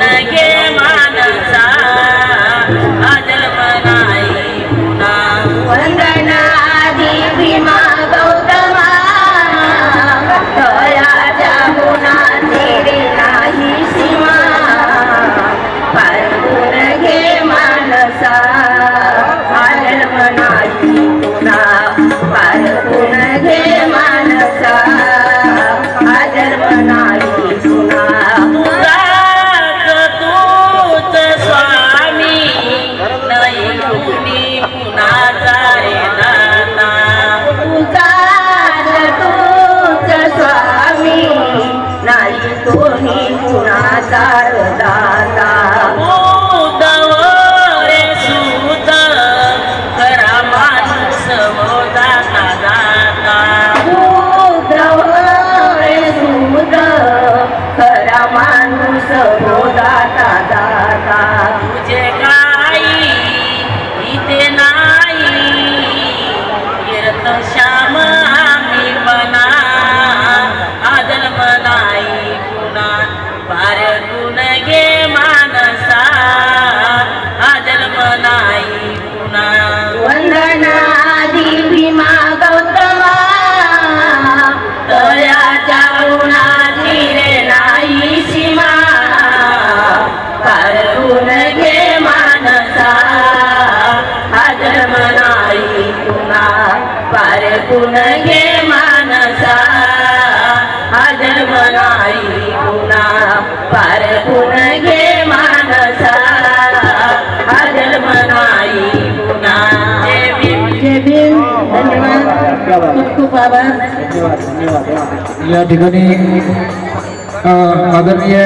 again. Sarada हर गुण घे मानसा, हजर बनाई पुना पर गुण घे मानसा, हजर बनाई पुना खूप खूप आभार या ठिकाणी आदरणीय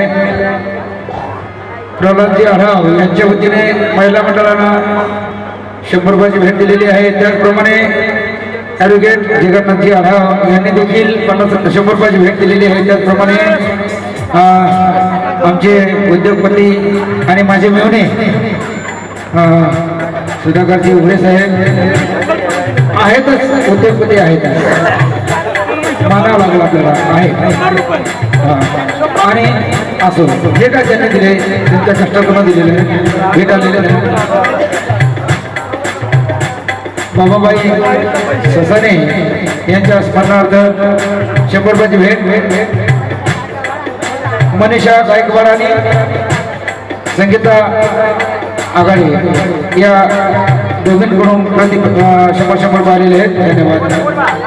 प्रहलाद जी यांच्या वतीने महिला मंडला शंभर रुपयाची भेट दिलेली आहे. त्याचप्रमाणे ॲडव्होकेट जगन्नाथजी आढाव यांनी देखील पन्नास शंभर रुपयाची भेट दिलेली आहे. त्याचप्रमाणे आमचे उद्योगपती आणि माझे मेहणे सुधाकरजी उघडे साहेब आहेतच उद्योगपती आहेत. मानावं लागलं आपल्याला आहे आणि असो जे काय त्यांनी दिले त्यांच्या कष्टातून दिलेले भेट आलेले बाबाबाई ससाने यांच्या स्मरणार्थ शंभर रुपयाची भेट. भेट भेट मनीषा गायकवाड आणि संगीता आघाडी या दोघींकडून प्रति शंभर शंभर रुपये आलेले आहेत. धन्यवाद.